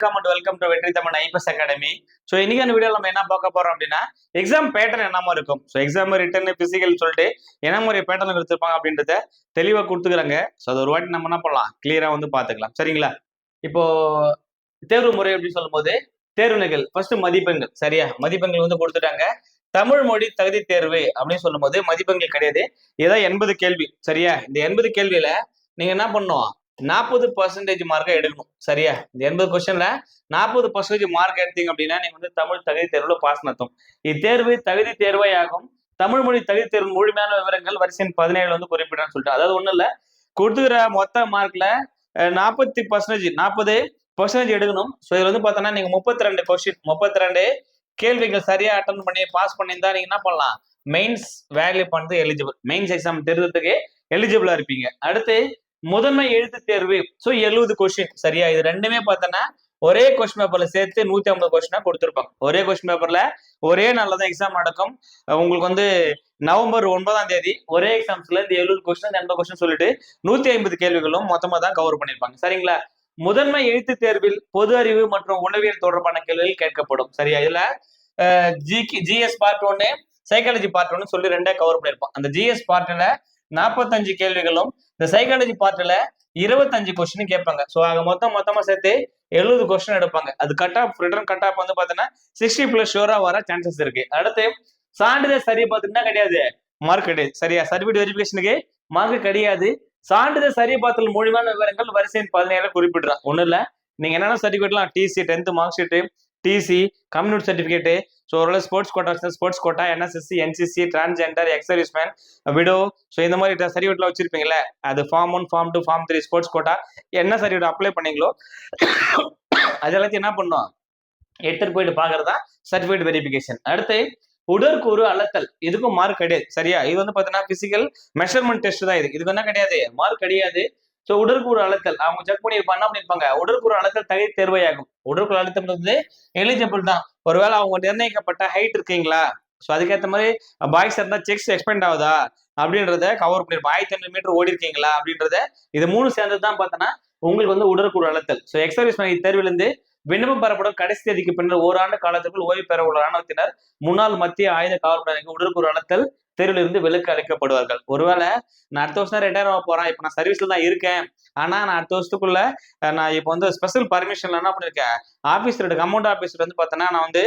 Welcome and welcome to Vetri Tamil IPS academy so இன்னைக்கான video நம்ம என்ன பார்க்க போறோம் அப்படின்னா எக்ஸாம் பேட்டர்ன் என்னமா இருக்கும்? ஸோ எக்ஸாம் ரிட்டர்ன் பிசிக்கல் சொல்லிட்டு என்ன மாதிரி பேட்டர்ன் எடுத்திருப்பாங்க அப்படின்றத தெளிவாக கொடுத்துக்கிறாங்க ஸோ அது ஒரு வாட்டி நம்ம என்ன பண்ணலாம்? கிளியராக வந்து பார்த்துக்கலாம். சரிங்களா? இப்போ தேர்வு முறை அப்படின்னு சொல்லும்போது தேர்வுகள். ஃபர்ஸ்ட் மதிப்பெண்கள். சரியா? மதிப்பெண்கள் வந்து கொடுத்துட்டாங்க. தமிழ் மொழி தகுதி தேர்வு அப்படின்னு சொல்லும்போது மதிப்பெண்கள் கிடையாது. ஏதோ எண்பது கேள்வி. சரியா? இந்த எண்பது கேள்வியில நீங்க என்ன பண்ணணும்? நாற்பது பர்சன்டேஜ் மார்க்கை எடுக்கணும். சரியா? இந்த எண்பது கொஸ்டின்ல நாற்பது பர்சன்டேஜ் மார்க் எடுத்தீங்க அப்படின்னா நீங்க வந்து தமிழ் தகுதி தேர்வுல பாஸ் நடத்தும் இத்தேர்வு தகுதி தேர்வே ஆகும் தமிழ் மொழி தகுதி தேர்வு முழுமையான விவரங்கள் வரிசையின் பதினேழு வந்து குறிப்பிடன்னு சொல்லிட்டு. அதாவது ஒண்ணு இல்ல. கொடுத்துக்கிற மொத்த மார்க்ல நாற்பத்தி பர்சன்டேஜ் நாற்பது பர்சன்டேஜ் எடுக்கணும். ஸோ இதுல வந்து பார்த்தோன்னா நீங்க முப்பத்தி ரெண்டு கொஸ்டின் முப்பத்தி ரெண்டு கேள்விகள் சரியா அட்டன் பண்ணி பாஸ் பண்ணியிருந்தா நீங்க என்ன பண்ணலாம்? மெயின்ஸ் வேல்யூ பண்ணது எலிஜிபிள் மெயின்ஸ் எக்ஸாம் தெரிஞ்சதுக்கு எலிஜிபிளா இருப்பீங்க. அடுத்து முதன்மை எழுத்து தேர்வு. ஸோ எழுபது கொஸ்டின் சரியா? இது ரெண்டுமே பார்த்தோன்னா ஒரே கொஸ்டின் பேப்பர்ல சேர்த்து நூத்தி ஐம்பது கொஸ்டினா கொடுத்துருப்பாங்க. ஒரே கொஸ்டின் பேப்பர்ல ஒரே நாள்ல தான் எக்ஸாம் நடக்கும். உங்களுக்கு வந்து நவம்பர் ஒன்பதாம் தேதி ஒரே எக்ஸாம்ஸ்ல இந்த எழுபது கொஸ்டின் எண்பது கொஸ்டின் சொல்லிட்டு நூத்தி ஐம்பது கேள்விகளும் மொத்தமா தான் கவர் பண்ணிருப்பாங்க சரிங்களா? முதன்மை எழுத்து தேர்வில் பொது அறிவு மற்றும் உளவியல் தொடர்பான கேள்விகள் கேட்கப்படும். சரியா? இதுல ஜிகி ஜிஎஸ் பார்ட் ஒன்னு சைக்காலஜி பார்ட் ஒன்னு சொல்லி ரெண்டே கவர் பண்ணிருப்போம் அந்த ஜிஎஸ் பார்ட்ல நாற்பத்தஞ்சு கேள்விகளும் இந்த சைக்காலஜி பார்ட்ல இருபத்தஞ்சு கொஸ்டின் கேட்பாங்க. ஸோ ஆக மொத்தம் மொத்தமா சேர்த்து எழுபது கொஸ்டின் எடுப்பாங்க. அது cut off return cut off வந்து பாத்தீங்கன்னா சிக்ஸ்டி பிளஸ் ஷோரா வர சான்சஸ் இருக்கு. அடுத்து சான்றிதழ் சரி பார்த்தீங்கன்னா கிடையாது. மார்க் கிடையாது. சரியா? சர்டிஃபிகேட் வெரிஃபிகேஷனுக்கு மார்க் கிடையாது. சான்றிதழ் சரி பார்த்தல் மூலியமான விவரங்கள் வரிசையின் பதினேழு குறிப்பிடுறான். ஒன்றும் இல்லை. நீங்க என்னென்ன சர்டிஃபிகேட்லாம் TC tenth mark sheet TC community certificate so ஓரளவு sports quota sports quota NSSC NCC transgender ex-serviceman widow so இந்த மாதிரி சர்டிஃபிகேட்லாம் வச்சிருப்பீங்களே அது form one form two form three sports quota என்ன சர்டிஃபிகேட் அப்ளை பண்ணீங்களோ அது எல்லாத்தையும் என்ன பண்ணும்? எடுத்துட்டு போயிட்டு பாக்குறதா சர்டிஃபிகேட் வெரிஃபிகேஷன் அடுத்து உடற்கூறு அளத்தல் இதுக்கும் மார்க் கிடையாது. சரியா? இது வந்து பாத்தீங்கன்னா பிசிக்கல் மெஷர்மெண்ட் டெஸ்ட் தான் இது. இதுக்கு என்ன கிடையாது? மார்க் கிடையாது. ஸோ உடற்கூறு அழுத்தல். அவங்க செக் பண்ணியிருப்பாங்க என்ன பண்ணிருப்பாங்க உடற்கூறு அழுத்தல் தகுதி தேர்வையாகும். உடற்கூறு அழுத்தம் வந்து எலிஜிபிள் தான். ஒருவேளை அவங்க நிர்ணயிக்கப்பட்ட ஹைட் இருக்கீங்களா? ஸோ அதுக்கேற்ற மாதிரி பாய்ஸ் இருந்தால் செக்ஸ் எக்ஸ்பெண்ட் ஆகுதா? அப்படின்றத கவர் பண்ணிருப்போம் ஆயிரத்தி ஐநூறு மீட்டர் ஓடி இருக்கீங்களா? அப்படின்றத இது மூணு சேர்ந்தது தான் பார்த்தோன்னா உங்களுக்கு வந்து உடற்கூறு அழுத்தல். ஸோ எக்ஸர்வீஸ் தேர்விலிருந்து விண்ணப்பம் பெறப்படும் கடைசி தேதிக்கு பின்னர் ஓராண்டு காலத்துக்குள் ஓய்வு பெற உள்ள ராணுவத்தினர் முன்னாள் மத்திய ஆயுத காவல்படையினருக்கு உடற்கூறு அழுத்தல் தேர்விலிருந்து விலக்கு அளிக்கப்படுவார்கள் ஒருவேளை நான் அடுத்த வருஷம் ரிட்டையர் ஆக போறேன். இப்போ நான் சர்வீஸ்ல தான் இருக்கேன். ஆனா நான் அடுத்த வருஷத்துக்குள்ள நான் இப்போ வந்து ஸ்பெஷல் பர்மிஷன்ல என்ன பண்ணிருக்கேன்? ஆபீசர் கமௌண்ட் ஆஃபீஸர் வந்து பார்த்தோன்னா நான் வந்து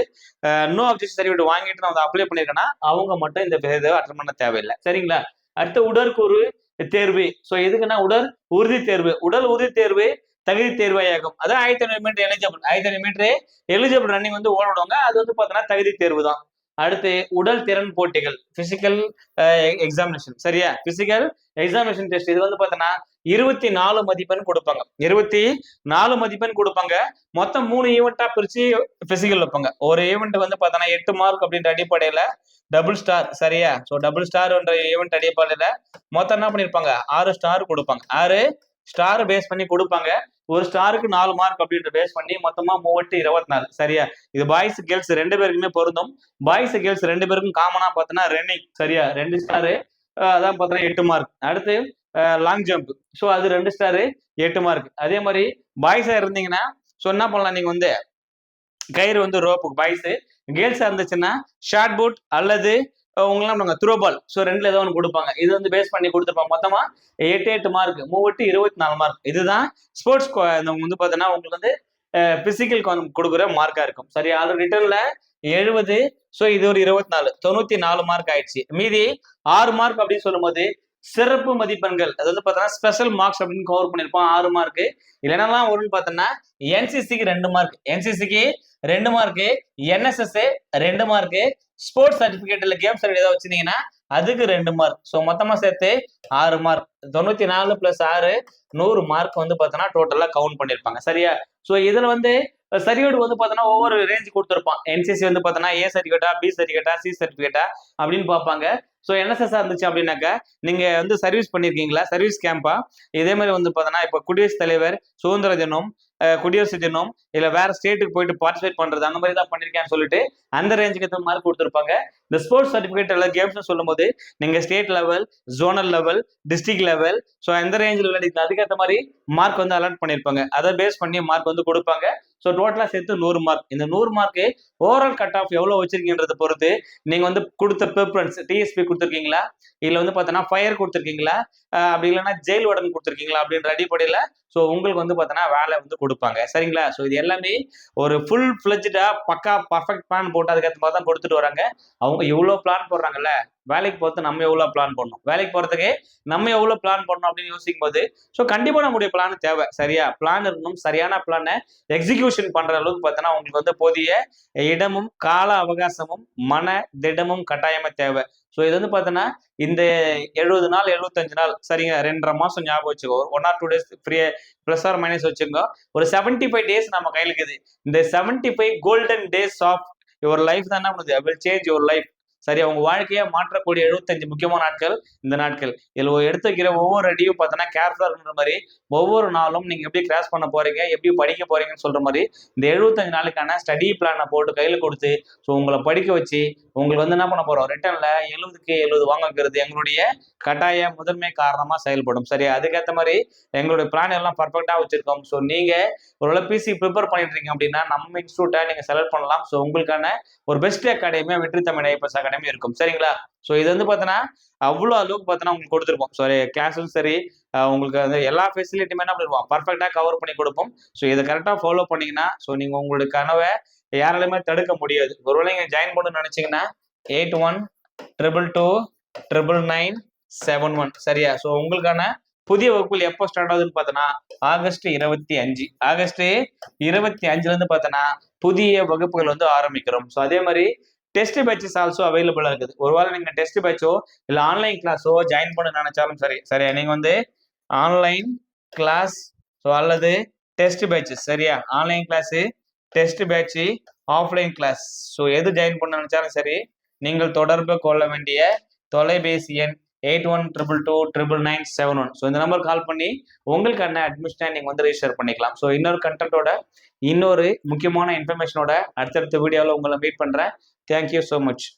நோ அப்ஜெக்ஷன் சர்டிஃபிகேட் வாங்கிட்டு நான் வந்து அப்ளை பண்ணிருக்கேன்னா அவங்க மட்டும் இந்த இதை அட்டன் பண்ண தேவையில்லை. சரிங்களா? அடுத்த உடற்கூறு தேர்வு. ஸோ எதுக்குன்னா உடல் உறுதி தேர்வு. உடல் உறுதி தேர்வு தகுதி தேர்வாயாகும் அதான் ஆயிரத்தி ஐநூறு மீட்டர் எலிஜிபிள் ஆயிரத்தி ஐநூறு மீட்டர் எலிஜிபிள் ரன்னிங் வந்து ஓடுவாங்க அது வந்து பார்த்தோன்னா தகுதி தேர்வு தான். அடுத்து உடல் திறன் போட்டிகள் பிசிக்கல் எக்ஸாமினேஷன் சரியா? பிசிக்கல் எக்ஸாமினேஷன் டெஸ்ட் இது வந்து பார்த்தோன்னா இருபத்தி நாலு மதிப்பெண் கொடுப்பாங்க. இருபத்தி நாலு மதிப்பெண் கொடுப்பாங்க. மொத்தம் மூணு ஈவெண்ட்டா பிரிச்சு பிசிக்கல் வைப்பாங்க. ஒரு ஈவெண்ட் வந்து பார்த்தோன்னா எட்டு மார்க் அப்படின்ற அடிப்படையில டபுள் ஸ்டார் சரியா? ஸோ டபுள் ஸ்டார் என்ற ஈவெண்ட் அடிப்படையில மொத்தம் என்ன பண்ணிருப்பாங்க? ஆறு ஸ்டார் கொடுப்பாங்க. ஆறு ஸ்டார் பேஸ் பண்ணி கொடுப்பாங்க. ஒரு ஸ்டாருக்கு நாலு மார்க் அப்படின்ற பேஸ் பண்ணி மொத்தமா மூவட்டு இருபத்தி நாலு சரியா? இது பாய்ஸ் கேர்ள்ஸ் ரெண்டு பேருக்குமே பொருந்தும். பாய்ஸ் கேர்ள்ஸ் ரெண்டு பேருக்கும் காமனா பார்த்தோன்னா ரன்னிங் சரியா? ரெண்டு ஸ்டாரு அதான் பார்த்தோன்னா எட்டு மார்க் அடுத்து லாங் ஜம்ப் ஸோ அது ரெண்டு ஸ்டாரு எட்டு மார்க் அதே மாதிரி பாய்ஸா இருந்தீங்கன்னா ஸோ என்ன பண்ணலாம் நீங்க வந்து? கயிறு வந்து ரோப்பு பாய்ஸு கேர்ள்ஸாக இருந்துச்சுன்னா ஷார்ட் பூட் அல்லது உங்களாம் நாங்கள் த்ரோபால் ஸோ ரெண்டுல ஏதோ ஒன்று கொடுப்பாங்க. இது வந்து பேஸ் பண்ணி கொடுத்துருப்பாங்க மொத்தமா எட்டு எட்டு மார்க் மூவெட்டு இருபத்தி நாலு மார்க் இதுதான் ஸ்போர்ட்ஸ் வந்து பார்த்தீங்கன்னா உங்களுக்கு வந்து பிசிக்கல் கொடுக்குற மார்க்கா இருக்கும். சரி அது ரிட்டர்ன்ல எழுபது ஸோ இது ஒரு இருபத்தி நாலு தொண்ணூத்தி நாலு மார்க் ஆயிடுச்சு. மீதி ஆறு மார்க் அப்படின்னு சொல்லும்போது சிறப்பு மதிப்பெண்கள். அது வந்து பார்த்தோன்னா ஸ்பெஷல் மார்க்ஸ் அப்படின்னு கவர் பண்ணியிருப்போம் ஆறு மார்க் இல்லைன்னா வரும்னு பார்த்தோன்னா என்சிசிக்கு ரெண்டு மார்க் என்சிசிக்கு ரெண்டு மார்க்கு என்எஸ்எஸ் ரெண்டு mark sports certificate game certificate ஏதாவது வச்சிருந்தீங்கன்னா அதுக்கு ரெண்டு மார்க் ஸோ மொத்தமா சேர்த்து ஆறு மார்க் தொண்ணூத்தி நாலு பிளஸ் ஆறு நூறு மார்க் வந்து பார்த்தோன்னா டோட்டலா கவுண்ட் பண்ணியிருப்பாங்க சரியா? ஸோ இதுல வந்து சர்டிஃபிகேட் வந்து பார்த்தோன்னா ஒவ்வொரு ரேஞ்ச் கொடுத்துருப்பான். என்சிசி வந்து பார்த்தோன்னா ஏ சர்டிஃபிகேட்டா பி சர்டிஃபிகேட்டா சி சர்டிஃபிகேட்டா அப்படின்னு பார்ப்பாங்க. ஸோ என்எஸ்எஸ் இருந்துச்சு அப்படின்னாக்கா நீங்கள் வந்து சர்வீஸ் பண்ணியிருக்கீங்களா சர்வீஸ் கேம்பா இதே மாதிரி வந்து பார்த்தோன்னா இப்போ குடியரசுத் தலைவர் சுதந்திர தினம் குடியரசு தினம் இல்ல வேற ஸ்டேட்டுக்கு போயிட்டு பார்ட்டிசிபேட் பண்றது அந்த மாதிரி தான் பண்ணிருக்கேன்னு சொல்லிட்டு அந்த ரேஞ்சுக்கு ஏற்ற மார்க் கொடுத்துருப்பாங்க. இந்த ஸ்போர்ட்ஸ் சர்டிஃபிகேட் எல்லாம் கேம்ஸ் சொல்லும்போது நீங்க state level zonal level district level so எந்த ரேஞ்சில் விளையாடி அதுக்கேற்ற மாதிரி மார்க் வந்து அலாட் பண்ணியிருப்பாங்க அதை பேஸ் பண்ணி மார்க் வந்து கொடுப்பாங்க. ஸோ டோட்டலாக சேர்த்து நூறு மார்க் இந்த நூறு மார்க்கு ஓவரால் கட் ஆஃப் எவ்வளோ வச்சிருக்கீங்கன்றத பொறுத்து நீங்கள் வந்து கொடுத்த ப்ரிஃபரன்ஸ் டிஎஸ்பி கொடுத்துருக்கீங்களா? இல்லை வந்து பார்த்தோன்னா ஃபயர் கொடுத்துருக்கீங்களா? அப்படி இல்லைன்னா ஜெயில் உடன் கொடுத்துருக்கீங்களா? அப்படின்ற அடிப்படையில் ஸோ உங்களுக்கு வந்து பார்த்தோன்னா வேலை வந்து கொடுப்பாங்க. சரிங்களா? ஸோ இது எல்லாமே ஒரு ஃபுல் ஃப்ளெஜ்டா பக்கா பர்ஃபெக்ட் பிளான் போட்டு அதுக்கேற்ற மாதிரி தான் கொடுத்துட்டு வராங்க. அவங்க எவ்வளோ பிளான் போடுறாங்கல்ல? வேலைக்கு போகிறது நம்ம எவ்வளோ பிளான் பண்ணணும் வேலைக்கு போகிறதுக்கு நம்ம எவ்வளோ பிளான் பண்ணணும் அப்படின்னு யோசிக்கும் போது ஸோ கண்டிப்பாக நம்முடைய பிளான் தேவை. சரியா? பிளான் இருக்கணும். சரியான பிளானை எக்ஸிக்யூஷன் பண்ணுற அளவுக்கு பார்த்தோன்னா உங்களுக்கு வந்து போதிய இடமும் கால அவகாசமும் மன திடமும் கட்டாயமாக தேவை. ஸோ இது வந்து பார்த்தோன்னா இந்த எழுபது நாள் எழுபத்தஞ்சு நாள் சரிங்க ரெண்டரை மாசம் ஞாபகம் வச்சுக்கோ. One or two days free plus or minus வச்சுக்கோ. ஒரு செவன்டி ஃபைவ் டேஸ் நம்ம கையில் இருக்குது. இந்த seventy five golden days of your life தான் என்ன பண்ணுது? வில் சேஞ்ச் யுவர் லைஃப் சரி அவங்க வாழ்க்கையை மாற்றக்கூடிய எழுபத்தஞ்சு முக்கியமான நாட்கள் இந்த நாட்கள். இதில் எடுத்து வைக்கிற ஒவ்வொரு அடியும் பார்த்தோன்னா கேர்ஃபுல்லாக மாதிரி ஒவ்வொரு நாளும் நீங்கள் எப்படி கிராஸ் பண்ண போறீங்க எப்படி படிக்க போறீங்கன்னு சொல்ற மாதிரி இந்த எழுபத்தஞ்சு நாளுக்கான ஸ்டடி பிளானை போட்டு கையில் கொடுத்து ஸோ உங்களை படிக்க வச்சு உங்களுக்கு வந்து என்ன பண்ண போறோம்? ரிட்டர்ன்ல எழுபதுக்கு எழுபது வாங்க வைக்கிறது எங்களுடைய கட்டாய முதன்மை காரணமா செயல்படும். சரி அதுக்கேற்ற மாதிரி எங்களுடைய பிளான் எல்லாம் பர்ஃபெக்டா வச்சிருக்கோம். ஸோ நீங்க ஒருவேளை பிசி ப்ரிப்பேர் பண்ணிட்டு இருக்கீங்க அப்படின்னா நம்ம இன்ஸ்டியூட்டை நீங்க செலக்ட் பண்ணலாம். ஸோ உங்களுக்கான ஒரு பெஸ்ட் அகாடமியா வெற்றி தமிழ் ஐபிஎஸ் அகாடமி இருக்கும். சரிங்களா? ஸோ இது வந்து பார்த்தோன்னா அவ்வளோ அளவுக்கு பார்த்தோன்னா உங்களுக்கு கொடுத்துருப்போம். சாரி கிளாஸும் சரி உங்களுக்கு வந்து எல்லா ஃபெசிலிட்டியுமே என்ன பண்ணிருப்போம். பர்ஃபெக்டாக கவர் பண்ணி கொடுப்போம். ஸோ இதை கரெக்டாக ஃபாலோ பண்ணீங்கன்னா ஸோ நீங்கள் உங்களுடைய கனவை யாராலையுமே தடுக்க முடியாது. ஒருவேளை நீங்கள் ஜாயின் பண்ணணும்னு நினச்சிங்கன்னா eight one triple two triple nine seven one சரியா? ஸோ உங்களுக்கான புதிய வகுப்புகள் எப்போ ஸ்டார்ட் ஆகுதுன்னு பார்த்தோன்னா ஆகஸ்ட் இருபத்தி அஞ்சு. ஆகஸ்ட் இருபத்தி அஞ்சுல இருந்து பார்த்தோன்னா புதிய வகுப்புகள் வந்து ஆரம்பிக்கிறோம். ஸோ அதே மாதிரி டெஸ்ட் பேட்சஸ் ஆல்சோ அவைலபிளா இருக்குது. ஒருவேளை நீங்க டெஸ்ட் பேட்சோ இல்ல ஆன்லைன் கிளாஸோ ஜாயின் பண்ண நினைச்சாலும் சரி. சரியா? நீங்க வந்து ஆன்லைன் கிளாஸ் ஸோ அல்லது டெஸ்ட் பேட்சஸ் சரியா? Online class test batch offline class so எது ஜாயின் பண்ண நினைச்சாலும் சரி நீங்கள் தொடர்பு கொள்ள வேண்டிய தொலைபேசி எண் eight one triple two triple nine seven one so இந்த நம்பர் கால் பண்ணி உங்களுக்கான அட்மிஷனை நீங்கள் வந்து ரெஜிஸ்டர் பண்ணிக்கலாம். ஸோ இன்னொரு கண்டென்ட்டோட இன்னொரு முக்கியமான இன்ஃபர்மேஷனோட அடுத்தடுத்த வீடியோவில் உங்களை மீட் பண்ணுறேன் thank you so much.